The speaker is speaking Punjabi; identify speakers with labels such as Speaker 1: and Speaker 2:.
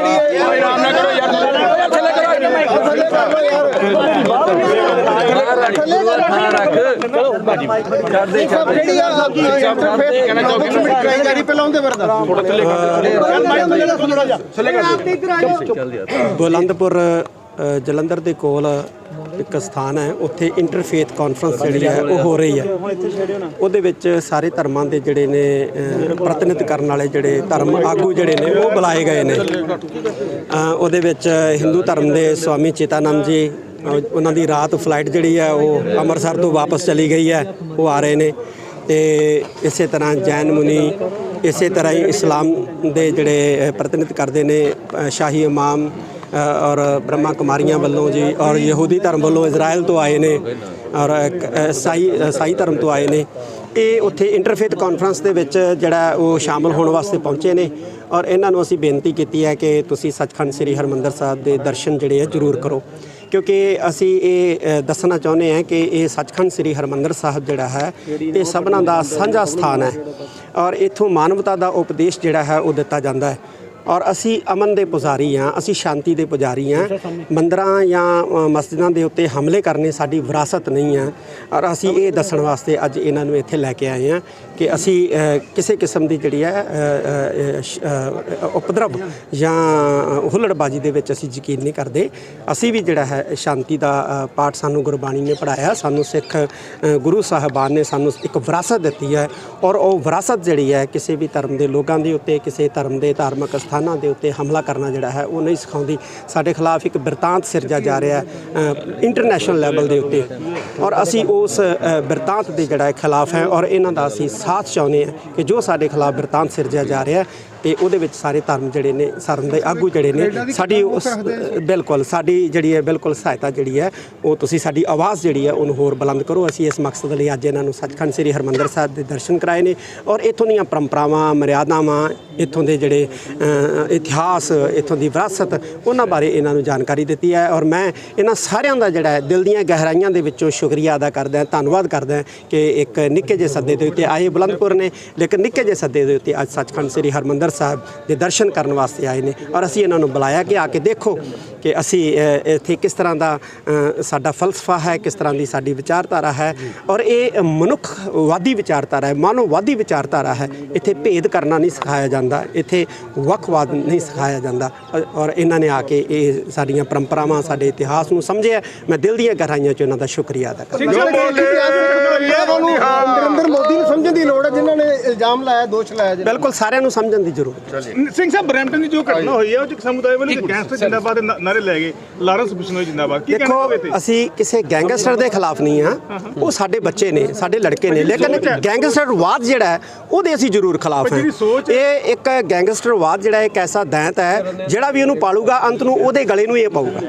Speaker 1: ਓਏ ਆਰਾਮ ਨਾਲ ਕਰੋ ਯਾਰ ਥੱਲੇ ਕਰੋ
Speaker 2: ਜਿਹੜੀ ਆ? ਇੰਟਰਫੇਸ ਕਹਿਣਾ ਚਾਹੁੰਦੇ ਟਰਾਈ ਕਰੀ। ਪਹਿਲਾਂ ਉਹਦੇ ਵਰਦਾ ਥੋੜਾ ਥੱਲੇ ਕਰ।
Speaker 3: ਬੁਲੰਦਪੁਰ ਜਲੰਧਰ ਦੇ ਕੋਲ ਇੱਕ ਸਥਾਨ ਹੈ, ਉੱਥੇ ਇੰਟਰਫੇਥ ਕਾਨਫਰੰਸ ਜਿਹੜੀ ਹੈ, ਉਹ ਹੋ ਰਹੀ ਹੈ। ਉਹਦੇ ਵਿੱਚ ਸਾਰੇ ਧਰਮਾਂ ਦੇ ਜਿਹੜੇ ਨੇ ਪ੍ਰਤੀਨਿਧ ਕਰਨ ਵਾਲੇ ਜਿਹੜੇ ਧਰਮ ਆਗੂ ਜਿਹੜੇ ਨੇ, ਉਹ ਬੁਲਾਏ ਗਏ ਨੇ। ਉਹਦੇ ਵਿੱਚ ਹਿੰਦੂ ਧਰਮ ਦੇ ਸਵਾਮੀ ਚੇਤਾਨੰਦ ਜੀ ਉਹਨਾਂ ਦੀ ਰਾਤ ਫਲਾਈਟ ਜਿਹੜੀ ਹੈ, ਉਹ ਅੰਮ੍ਰਿਤਸਰ ਤੋਂ ਵਾਪਸ ਚਲੀ ਗਈ ਹੈ, ਉਹ ਆ ਰਹੇ ਨੇ। ਤੇ ਇਸੇ ਤਰ੍ਹਾਂ ਜੈਨ ਮੁਨੀ ਇਸੇ ਤਰ੍ਹਾਂ ਹੀ ਇਸਲਾਮ ਦੇ ਜਿਹੜੇ ਪ੍ਰਤੀਨਿਧ ਕਰਦੇ ਨੇ ਸ਼ਾਹੀ ਇਮਾਮ ਔਰ ਬ੍ਰਹਮਾ ਕੁਮਾਰੀਆਂ ਵੱਲੋਂ ਜੀ ਔਰ ਯਹੂਦੀ ਧਰਮ ਵੱਲੋਂ ਇਜ਼ਰਾਈਲ ਤੋਂ ਆਏ ਨੇ ਔਰ ਇੱਕ, ਅ, ਸਾਈ ਸਾਈ ਧਰਮ ਤੋਂ ਆਏ ਨੇ। ਇਹ ਉੱਥੇ ਇੰਟਰਫੇਥ ਕਾਨਫਰੰਸ ਦੇ ਵਿੱਚ ਜਿਹੜਾ ਉਹ ਸ਼ਾਮਲ ਹੋਣ ਵਾਸਤੇ ਪਹੁੰਚੇ ਨੇ ਔਰ ਇਹਨਾਂ ਨੂੰ ਅਸੀਂ ਬੇਨਤੀ ਕੀਤੀ ਹੈ ਕਿ ਤੁਸੀਂ ਸੱਚਖੰਡ ਸ੍ਰੀ ਹਰਮੰਦਰ ਸਾਹਿਬ ਦੇ ਦਰਸ਼ਨ ਜਿਹੜੇ ਆ ਜ਼ਰੂਰ ਕਰੋ। ਕਿਉਂਕਿ ਅਸੀਂ ਇਹ ਦੱਸਣਾ ਚਾਹੁੰਦੇ ਹਾਂ ਕਿ ਇਹ ਸੱਚਖੰਡ ਸ੍ਰੀ ਹਰਮੰਦਰ ਸਾਹਿਬ ਜਿਹੜਾ ਹੈ ਇਹ ਸਭਨਾਂ ਦਾ ਸਾਂਝਾ ਸਥਾਨ ਹੈ। ਔਰ ਇੱਥੋਂ ਮਾਨਵਤਾ ਦਾ ਉਪਦੇਸ਼ ਜਿਹੜਾ ਹੈ ਉਹ ਦਿੱਤਾ ਜਾਂਦਾ ਹੈ। ਔਰ ਅਸੀਂ ਅਮਨ ਦੇ ਪੁਜਾਰੀ ਹਾਂ ਅਸੀਂ ਸ਼ਾਂਤੀ ਦੇ ਪੁਜਾਰੀ ਹਾਂ। ਮੰਦਰਾਂ ਜਾਂ ਮਸਜਿਦਾਂ ਦੇ ਉੱਤੇ ਹਮਲੇ ਕਰਨੇ ਸਾਡੀ ਵਿਰਾਸਤ ਨਹੀਂ ਹੈ। ਔਰ ਅਸੀਂ ਇਹ ਦੱਸਣ ਵਾਸਤੇ ਅੱਜ ਇਹਨਾਂ ਨੂੰ ਇੱਥੇ ਲੈ ਕੇ ਆਏ ਹਾਂ ਕਿ ਅਸੀਂ ਕਿਸੇ ਕਿਸਮ ਦੀ ਜਿਹੜੀ ਹੈ ਅ, ਉਪਦਰਵ ਜਾਂ ਹੁੱਲੜਬਾਜੀ ਦੇ ਵਿੱਚ ਅਸੀਂ ਯਕੀਨ ਨਹੀਂ ਕਰਦੇ। ਅਸੀਂ ਵੀ ਜਿਹੜਾ ਹੈ ਸ਼ਾਂਤੀ ਦਾ ਪਾਠ ਸਾਨੂੰ ਗੁਰਬਾਣੀ ਨੇ ਪੜਾਇਆ ਸਾਨੂੰ ਸਿੱਖ ਗੁਰੂ ਸਾਹਿਬਾਨ ਨੇ ਸਾਨੂੰ ਇੱਕ ਵਿਰਾਸਤ ਦਿੱਤੀ ਹੈ ਔਰ ਉਹ ਵਿਰਾਸਤ ਜਿਹੜੀ ਹੈ ਕਿਸੇ ਵੀ ਧਰਮ ਦੇ ਲੋਕਾਂ ਦੇ ਉੱਤੇ ਕਿਸੇ ਧਰਮ ਦੇ ਧਾਰਮਿਕ ਸਥਾਨਾਂ ਦੇ ਉੱਤੇ ਹਮਲਾ ਕਰਨਾ ਜਿਹੜਾ ਹੈ ਉਹ ਨਹੀਂ ਸਿਖਾਉਂਦੀ। ਸਾਡੇ ਖਿਲਾਫ ਇੱਕ ਬਿਰਤਾਂਤ ਸਿਰਜਿਆ ਜਾ ਰਿਹਾ ਹੈ ਇੰਟਰਨੈਸ਼ਨਲ ਲੈਵਲ ਦੇ ਉੱਤੇ। ਔਰ ਅਸੀਂ ਉਸ ਬਿਰਤਾਂਤ ਦੇ ਜਿਹੜਾ ਖਿਲਾਫ ਹੈ ਔਰ ਇਹਨਾਂ ਦਾ ਅਸੀਂ ਸਾਥ ਚਾਹੁੰਦੇ ਹਾਂ ਕਿ ਜੋ ਸਾਡੇ ਖਿਲਾਫ ਬਿਰਤਾਂਤ ਸਿਰਜਿਆ ਜਾ ਰਿਹਾ ਤੇ ਉਹਦੇ ਵਿੱਚ ਸਾਰੇ ਧਰਮ ਜਿਹੜੇ ਨੇ ਸਾਰਿਆਂ ਦੇ ਆਗੂ ਜਿਹੜੇ ਨੇ ਸਾਡੀ ਉਸ ਬਿਲਕੁਲ ਸਾਡੀ ਜਿਹੜੀ ਹੈ ਬਿਲਕੁਲ ਸਹਾਇਤਾ ਜਿਹੜੀ ਹੈ ਉਹ ਤੁਸੀਂ ਸਾਡੀ ਆਵਾਜ਼ ਜਿਹੜੀ ਹੈ ਉਹਨੂੰ ਹੋਰ ਬੁਲੰਦ ਕਰੋ। ਅਸੀਂ ਇਸ ਮਕਸਦ ਲਈ ਅੱਜ ਇਹਨਾਂ ਨੂੰ ਸੱਚਖੰਡ ਸ੍ਰੀ ਹਰਮੰਦਰ ਸਾਹਿਬ ਦੇ ਦਰਸ਼ਨ ਕਰਾਏ ਨੇ ਔਰ ਇੱਥੋਂ ਦੀਆਂ ਪਰੰਪਰਾਵਾਂ ਮਰਿਆਦਾਵਾਂ ਇੱਥੋਂ ਦੇ ਜਿਹੜੇ ਇਤਿਹਾਸ ਇੱਥੋਂ ਦੀ ਵਿਰਾਸਤ ਉਹਨਾਂ ਬਾਰੇ ਇਹਨਾਂ ਨੂੰ ਜਾਣਕਾਰੀ ਦਿੱਤੀ ਹੈ ਔਰ ਮੈਂ ਇਹਨਾਂ ਸਾਰਿਆਂ ਦਾ ਜਿਹੜਾ ਹੈ ਦਿਲ ਦੀਆਂ ਗਹਿਰਾਈਆਂ ਦੇ ਵਿੱਚੋਂ ਸ਼ੁਕਰੀਆ ਅਦਾ ਕਰਦਾ ਹਾਂ ਧੰਨਵਾਦ ਕਰਦਾ ਹਾਂ ਕਿ ਇੱਕ ਨਿੱਕੇ ਜਿਹੇ ਸੱਦੇ ਦੇ ਉੱਤੇ ਆਏ ਬੁਲੰਦਪੁਰ ਨੇ ਲੇਕਿਨ ਨਿੱਕੇ ਜਿਹੇ ਸੱਦੇ ਦੇ ਉੱਤੇ ਅੱਜ ਸੱਚਖੰਡ ਸ੍ਰੀ ਹਰਮੰਦਰ ਸਾਹਿਬ ਦੇ ਦਰਸ਼ਨ ਕਰਨ ਵਾਸਤੇ ਆਏ ਨੇ ਔਰ ਅਸੀਂ ਇਹਨਾਂ ਨੂੰ ਬੁਲਾਇਆ ਕਿ ਆ ਕੇ ਦੇਖੋ ਕਿ ਅਸੀਂ ਇੱਥੇ ਕਿਸ ਤਰ੍ਹਾਂ ਦਾ ਸਾਡਾ ਫਲਸਫਾ ਹੈ ਕਿਸ ਤਰ੍ਹਾਂ ਦੀ ਸਾਡੀ ਵਿਚਾਰਧਾਰਾ ਹੈ ਔਰ ਇਹ ਮਨੁੱਖਵਾਦੀ ਵਿਚਾਰਧਾਰਾ ਹੈ ਮਾਨਵਵਾਦੀ ਵਿਚਾਰਧਾਰਾ ਹੈ। ਇੱਥੇ ਭੇਦ ਕਰਨਾ ਨਹੀਂ ਸਿਖਾਇਆ ਜਾਂਦਾ ਇੱਥੇ ਵੱਖਵਾਦ ਨਹੀਂ ਸਿਖਾਇਆ ਜਾਂਦਾ ਔਰ- ਇਹਨਾਂ ਨੇ ਆ ਕੇ ਇਹ ਸਾਡੀਆਂ ਪਰੰਪਰਾਵਾਂ ਸਾਡੇ ਇਤਿਹਾਸ ਨੂੰ ਸਮਝਿਆ। ਮੈਂ ਦਿਲ ਦੀਆਂ ਗਹਿਰਾਈਆਂ 'ਚ ਉਹਨਾਂ ਦਾ ਸ਼ੁਕਰੀਆ ਅਦਾ ਕਰਦਾ
Speaker 2: ਨੂੰ ਨਰਿੰਦਰ ਮੋਦੀ ਨੂੰ ਸਮਝਣ ਦੀ ਲੋੜ ਹੈ ਜਿਨ੍ਹਾਂ ਨੇ ਇਲਜ਼ਾਮ ਲਾਇਆ ਦੋਸ਼ ਲਾਇਆ ਜੀ
Speaker 3: ਬਿਲਕੁਲ ਸਾਰਿਆਂ ਨੂੰ ਸਮਝਣ ਦੀ ਜ਼ਰੂਰਤ ਹੈ।
Speaker 4: ਸਿੰਘ ਸਾਹਿਬ ਬ੍ਰੈਂਪਟਨ ਦੀ ਜੋ ਘਟਨਾ ਹੋਈ ਹੈ ਉਹ ਚ ਸਮੁਦਾਇ ਵੱਲੋਂ ਇੱਕ ਗੈਂਗਸਟਰ ਜਿੰਦਾਬਾਦ ਦੇ ਨਾਰੇ ਲੈ ਗਏ। ਲਾਰੈਂਸ ਬਿਸ਼ਨੋਈ ਜਿੰਦਾਬਾਦ। ਕੀ ਕਹਿਣਾ
Speaker 3: ਦੇਖੋ
Speaker 4: ਚਾਹੋਗੇ ਤੇ
Speaker 3: ਅਸੀਂ ਕਿਸੇ ਗੈਂਗਸਟਰ ਦੇ ਖਿਲਾਫ ਨਹੀਂ ਆ ਉਹ ਸਾਡੇ ਬੱਚੇ ਨੇ ਸਾਡੇ ਲੜਕੇ ਨੇ। ਲੇਕਿਨ ਗੈਂਗਸਟਰਵਾਦ ਜਿਹੜਾ ਹੈ ਉਹਦੇ ਅਸੀਂ ਜ਼ਰੂਰ ਖਿਲਾਫ ਹਾਂ। ਇਹ ਇੱਕ ਗੈਂਗਸਟਰਵਾਦ ਜਿਹੜਾ ਇੱਕ ਐਸਾ ਦੈਂਤ ਹੈ ਜਿਹੜਾ ਵੀ ਉਹਨੂੰ ਪਾਲੂਗਾ ਅੰਤ ਨੂੰ ਉਹਦੇ ਗਲੇ ਨੂੰ ਇਹ ਪਾਊਗਾ।